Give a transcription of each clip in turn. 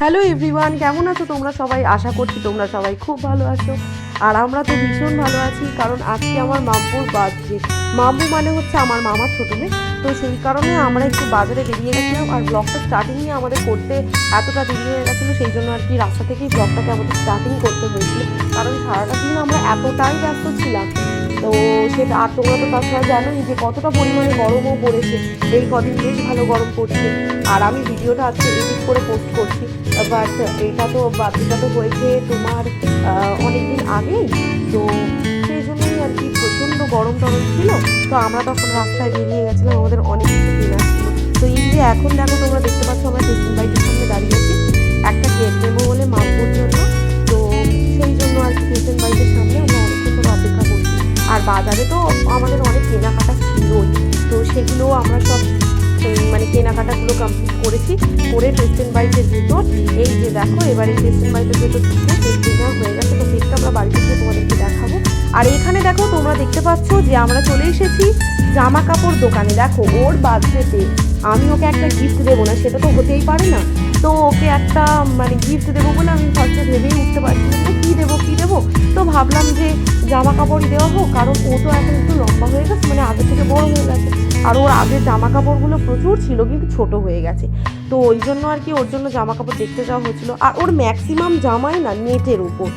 Hello everyone কেমন আছো তোমরা সবাই? আশা করছি তোমরা সবাই খুব ভালো আছো। আর আমরা তো ভীষণ ভালো আছি, কারণ আজকে আমার মাম্পুর বার্থডে মাম্পু মানে হচ্ছে আমার মামার ছোটো মেয়ে। তো সেই কারণে আমরা একটু বাজারে বেরিয়ে গেছিলাম, আর ব্লগটা স্টার্টিংয়ে আমাদের করতে এতটা দেরি হয়ে গেছিল, সেই জন্য আর কি রাস্তা থেকেই ব্লগটাকে আমাদের স্টার্টিং করতে হয়েছিল। কারণ সারাটা দিন আমরা এতটাই ব্যস্ত ছিলাম। তো সেটা আর তোমরা তো তাছাড়া জানোই যে কতটা পরিমাণে গরমও পড়েছে। এই কদিন বেশ ভালো গরম পড়ছে। আর আমি ভিডিওটা আজকে এডিট করে পোস্ট করছি। বাট এটা তো বাতিটা তো হয়েছে তোমার অনেক দিন আগেই। তো সেই জন্যই আর কি প্রচণ্ড গরম টরম ছিল। তো আমরা তখন রাস্তায় বেরিয়ে গেছিলাম, আমাদের অনেক কিছু ছিল তো এই যে এখন দেখো তোমরা দেখতে পাচ্ছ, আমরা টেস্টিং বাইকের সামনে দাঁড়িয়ে আছি। একটা কেক নেব বলে মামপুর জন্য বাজারে তো আমাদের অনেক কেনাকাটা ছিলই তো সেগুলো আমরা সব মানে কেনাকাটাগুলো কমপ্লিট করেছি, করে টেস্টেন বাইকের ভিতর, এই যে দেখো, এবারে টেস্টেন বাইকের ভিতর ঢুকে টেস্টিং হয়ে গেছে। তো কেকটা আমরা বাড়িতে গিয়ে তোমাদেরকে দেখাবো। আর এখানে দেখো, তোমরা দেখতে পাচ্ছ যে আমরা চলে এসেছি জামা কাপড় দোকানে। দেখো, ওর বার্থডেতে। আমি ওকে একটা গিফট দেবো না, সেটা তো হতেই পারে না। তো ওকে একটা মানে গিফট দেবো বলে আমি ফার্স্টে ভেবেই উঠতে পারছি না। কী দেবো কী দেবো? তো ভাবলাম যে জামা কাপড়ই দেওয়া হোক, কারণ ও তো এখন একটু লম্বা হয়ে গেছে মানে আগে থেকে বড় হয়ে গেছে। আর ওর আগের জামা কাপড়গুলো প্রচুর ছিল, কিন্তু ছোট হয়ে গেছে। তো ওই জন্য আর কি ওর জন্য জামা কাপড় দেখতে যাওয়া হচ্ছিল আর ওর ম্যাক্সিমাম জামাই না, নেটের উপর।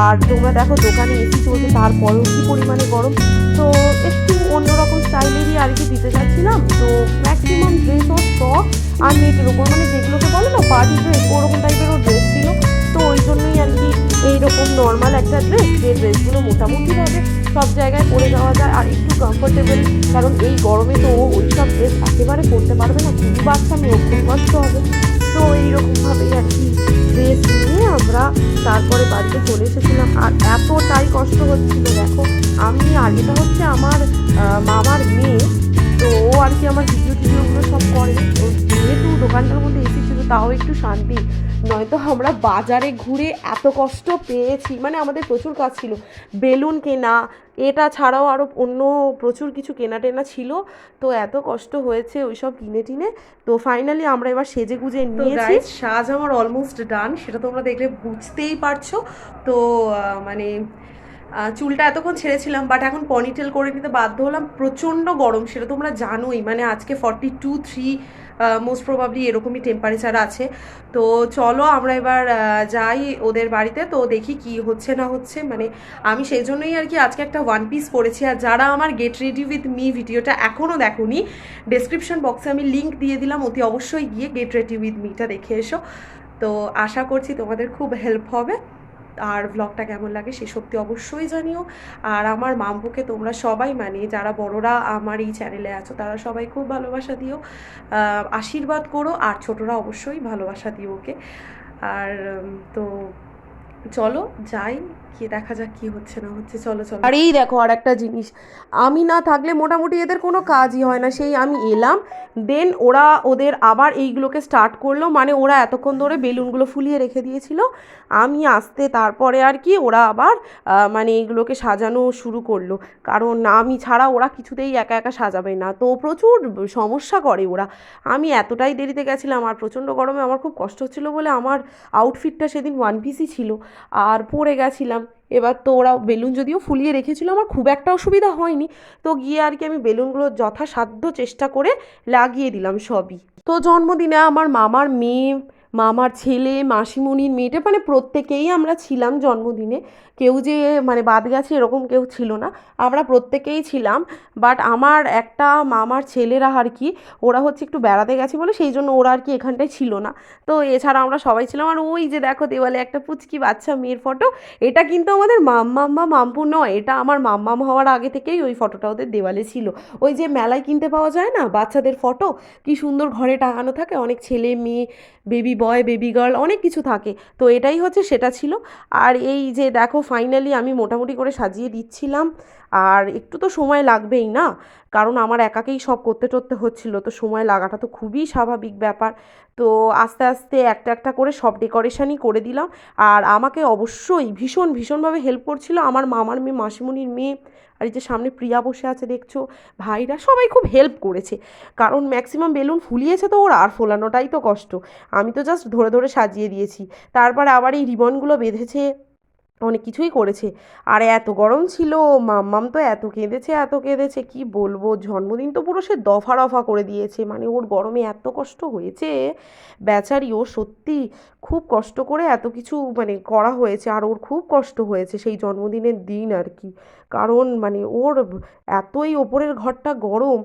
আর তোমরা দেখো, দোকানে এসি চলছে, তারপরেও কি পরিমাণে গরম। তো একটু অন্যরকম স্টাইলেরই আর কি দিতে চাচ্ছিলাম তো ম্যাক্সিমাম ড্রেস ও ফ্রক আর নেটের উপর। মানে যেগুলোকে বলে না পার্টি ড্রেস ওরকম টাইপেরও ড্রেস ছিল। তো ওই জন্যই আর কি এইরকম নর্মাল একটা ড্রেস যে ড্রেসগুলো মোটামুটিভাবে সব জায়গায় পরে যাওয়া যায় আর একটু কমফোর্টেবল কারণ এই গরমে তো ও ওই সব ড্রেস একেবারে পরতে পারবে না। খুবই বাচ্চা মেয়ে ওর খুব কষ্ট হবে। তো এইরকমভাবেই আর কি ড্রেস নিয়ে তারপরে বাড়িতে চলে এসেছিলাম। আর এতটাই কষ্ট হচ্ছিল, দেখো, আমি আর এটা হচ্ছে আমার মামার মেয়ে। তো ও আর কি আমার ভিডিও টিডিওগুলো সব করে। তো যেহেতু দোকানটার মধ্যে এসি ছিল তাও একটু শান্তি। নয়তো আমরা বাজারে ঘুরে এত কষ্ট পেয়েছি। মানে আমাদের প্রচুর কাজ ছিল। বেলুন কেনা এটা ছাড়াও আরও অন্য প্রচুর কিছু কেনা টেনা ছিল। তো এত কষ্ট হয়েছে ওই সব কিনে টিনে। তো ফাইনালি আমরা এবার সেজে গুজে নিয়েছি। সাজ আমার অলমোস্ট ডান সেটা তোমরা দেখলে বুঝতেই পারছ। তো মানে চুলটা এতক্ষণ ছেড়েছিলাম বাট এখন পনিটেল করে নিতে বাধ্য হলাম। প্রচণ্ড গরম সেটা তোমরা জানোই মানে আজকে forty two three most probably এরকমই টেম্পারেচার আছে। তো চলো আমরা এবার যাই ওদের বাড়িতে, তো দেখি কি হচ্ছে না হচ্ছে। মানে আমি সেই জন্যই আর কি আজকে একটা ওয়ান পিস পরেছি আর যারা আমার গেট রেডি উইথ মি ভিডিওটা এখনও দেখোনি ডেসক্রিপশন বক্সে আমি লিঙ্ক দিয়ে দিলাম, অতি অবশ্যই গিয়ে গেট রেডি উইথ মিটা দেখে এসো। তো আশা করছি তোমাদের খুব হেল্প হবে। আর ব্লগটা কেমন লাগে সে সত্যি অবশ্যই জানিও। আর আমার মাম্পুকে তোমরা সবাই মানে যারা বড়রা আমার এই চ্যানেলে আছো, তারা সবাই খুব ভালোবাসা দিও। আশীর্বাদ করো, আর ছোটরা অবশ্যই ভালোবাসা দিও ওকে। আর তো চলো, যাই। গিয়ে দেখা যাক কি হচ্ছে না হচ্ছে, চলো চলো। আর এই দেখো আর একটা জিনিস, আমি না থাকলে মোটামুটি এদের কোনো কাজই হয় না। সেই আমি এলাম দেন ওরা ওদের আবার এইগুলোকে স্টার্ট করল মানে ওরা এতক্ষণ ধরে বেলুনগুলো ফুলিয়ে রেখে দিয়েছিল। আমি আসতে তারপরে আর কি ওরা আবার মানে এইগুলোকে সাজানো শুরু করল। কারণ আমি ছাড়া ওরা কিছুতেই একা একা সাজাবে না। তো প্রচুর সমস্যা করে ওরা। আমি এতটাই দেরিতে গেছিলাম আর প্রচণ্ড গরমে আমার খুব কষ্ট হচ্ছিল বলে আমার আউটফিটটা সেদিন ওয়ান পিসই ছিল। আর পরে গেছিলাম এবার তো ওরা বেলুন যদিও ফুলিয়ে রেখেছিল, আমার খুব একটা অসুবিধা হয়নি। তো গিয়ে আর কি আমি বেলুনগুলো যথাসাধ্য চেষ্টা করে লাগিয়ে দিলাম সবই। তো জন্মদিনে আমার মামার মেয়ে মামার ছেলে, মাসিমণির মেয়েটা মানে প্রত্যেকেই আমরা ছিলাম জন্মদিনে। কেউ যে মানে বাদ গেছে এরকম কেউ ছিল না। আমরা প্রত্যেকেই ছিলাম। বাট আমার একটা মামার ছেলেরা আর কি, ওরা হচ্ছে একটু বেড়াতে গেছে বলে সেই জন্য ওরা আর কি এখানটায় ছিল না। তো এছাড়া আমরা সবাই ছিলাম। আর ওই যে দেখো দেওয়ালে একটা পুচকি বাচ্চা মেয়ের ফটো এটা কিন্তু আমাদের মাম্মাম বা মাম্পু নয়। এটা আমার মাম্মাম হওয়ার আগে থেকেই ওই ফটোটা ওদের দেওয়ালে ছিল। ওই যে মেলায় কিনতে পাওয়া যায় না বাচ্চাদের ফটো কি সুন্দর ঘরে টাঙানো থাকে। অনেক ছেলে, মেয়ে বেবি বয় বেবি গার্ল অনেক কিছু থাকে। তো এটাই হচ্ছে, সেটা ছিল। আর এই যে দেখো ফাইনালি আমি মোটামুটি করে সাজিয়ে দিচ্ছিলাম। আর একটু তো সময় লাগবেই না, কারণ আমার একাকেই সব করতে টরতে হচ্ছিল। তো সময় লাগাটা তো খুবই স্বাভাবিক ব্যাপার। তো আস্তে আস্তে একটা একটা করে সব ডেকোরেশনই করে দিলাম। আর আমাকে অবশ্যই ভীষণ, ভীষণভাবে হেল্প করছিল আমার মামার মেয়ে, মাসিমণির মেয়ে আর এই যে সামনে প্রিয়া বসে আছে, দেখছ? ভাইরা সবাই খুব হেল্প করেছে। কারণ ম্যাক্সিমাম বেলুন ফুলিয়েছে তো ওর, আর ফোলানোটাই তো কষ্ট। আমি তো জাস্ট ধরে ধরে সাজিয়ে দিয়েছি। তারপরে আবার এই রিবনগুলো বেঁধেছে অনেক কিছুই করেছে। আর এত গরম ছিল, মাম্মাম তো এত কেঁদেছে এত কেঁদেছে, কি বলব? জন্মদিন তো পুরো সে দফা রফা করে দিয়েছে। মানে ওর গরমে এত কষ্ট হয়েছে। বেচারি, ও সত্যি খুব কষ্ট করে এত কিছু মানে করা হয়েছে, আর ওর খুব কষ্ট হয়েছে সেই জন্মদিনের দিন আর কি। কারণ মানে ওর এতই ওপরের ঘরটা গরম,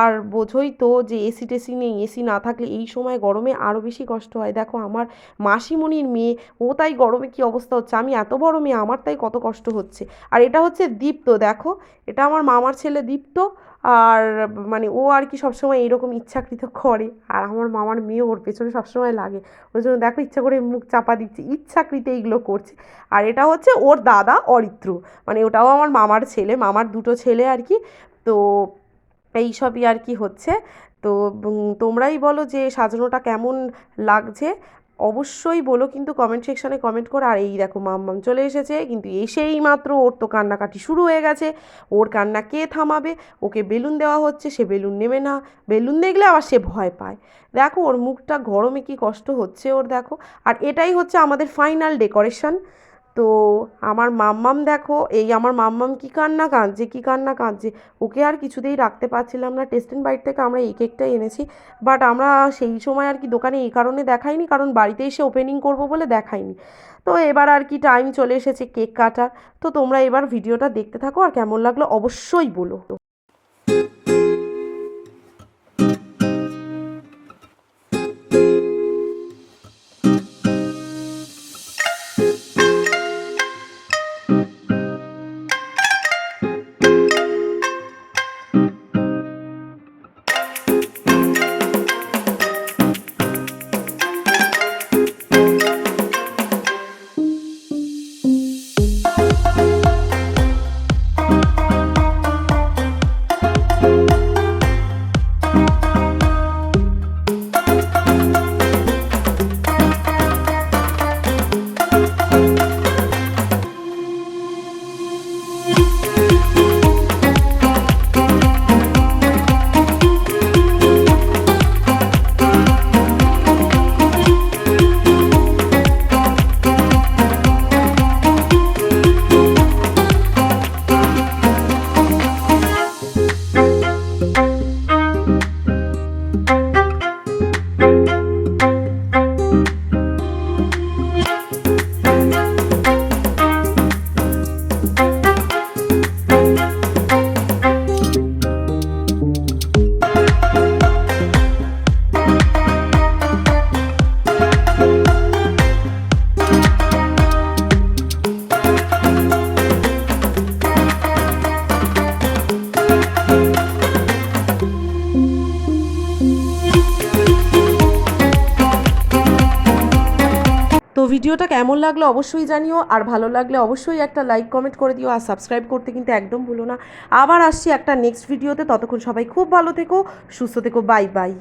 আর বোঝোই তো যে এসি টেসি নেই এসি না থাকলে এই সময় গরমে আরও বেশি কষ্ট হয়। দেখো, আমার মাসিমণির মেয়ে, ও তাই গরমে কী অবস্থা হচ্ছে? আমি এত বড় মেয়ে আমার তাই কত কষ্ট হচ্ছে। আর এটা হচ্ছে দীপ্ত, দেখো। এটা আমার মামার ছেলে দীপ্ত। আর মানে ও আর কি সবসময় এরকম ইচ্ছাকৃত করে। আর আমার মামার মেয়ে ওর পেছনে সবসময় লাগে। ওই জন্য দেখো ইচ্ছা করে মুখ চাপা দিচ্ছে, ইচ্ছাকৃত এইগুলো করছে। আর এটা হচ্ছে ওর দাদা অরিত্র। মানে ওটাও আমার মামার ছেলে, মামার দুটো ছেলে আর কি। তো এইসবই আর কি হচ্ছে। তো তোমরাই বলো যে সাজানোটা কেমন লাগছে। অবশ্যই বলো, কিন্তু কমেন্ট সেকশানে কমেন্ট করো। আর এই দেখো, মাম্মাম চলে এসেছে, কিন্তু এসেই মাত্র ওর তো কান্নাকাটি শুরু হয়ে গেছে। ওর কান্না কে থামাবে? ওকে বেলুন দেওয়া হচ্ছে, সে বেলুন নেবে না। বেলুন দেখলে আবার সে ভয় পায়। দেখো, ওর মুখটা গরমে কি কষ্ট হচ্ছে ওর, দেখো। আর এটাই হচ্ছে আমাদের ফাইনাল ডেকোরেশন তো আমার মাম্মাম দেখো, এই আমার মাম্মাম কী কান্না কাঁদছে, কী কান্না কাঁদছে? ওকে আর কিছুতেই রাখতে পারছিলাম না। টেস্ট অ্যান্ড বাইট থেকে আমরা এই কেকটাই এনেছি। বাট আমরা সেই সময় আর কি দোকানে এই কারণে দেখাইনি, কারণ বাড়িতে এসে ওপেনিং করব বলে দেখাইনি। তো এবার আর কি টাইম চলে এসেছে কেক কাটার। তো তোমরা এবার ভিডিওটা দেখতে থাকো আর কেমন লাগল অবশ্যই বলো। তো ভিডিওটা কেমন লাগল অবশ্যই জানিও, আর ভালো লাগলে অবশ্যই একটা লাইক কমেন্ট করে দিও, আর সাবস্ক্রাইব করতে কিন্তু একদম ভুলো না। আবার আসছি একটা নেক্সট ভিডিওতে ততক্ষণ সবাই খুব ভালো থেকো, সুস্থ থেকো বাই বাই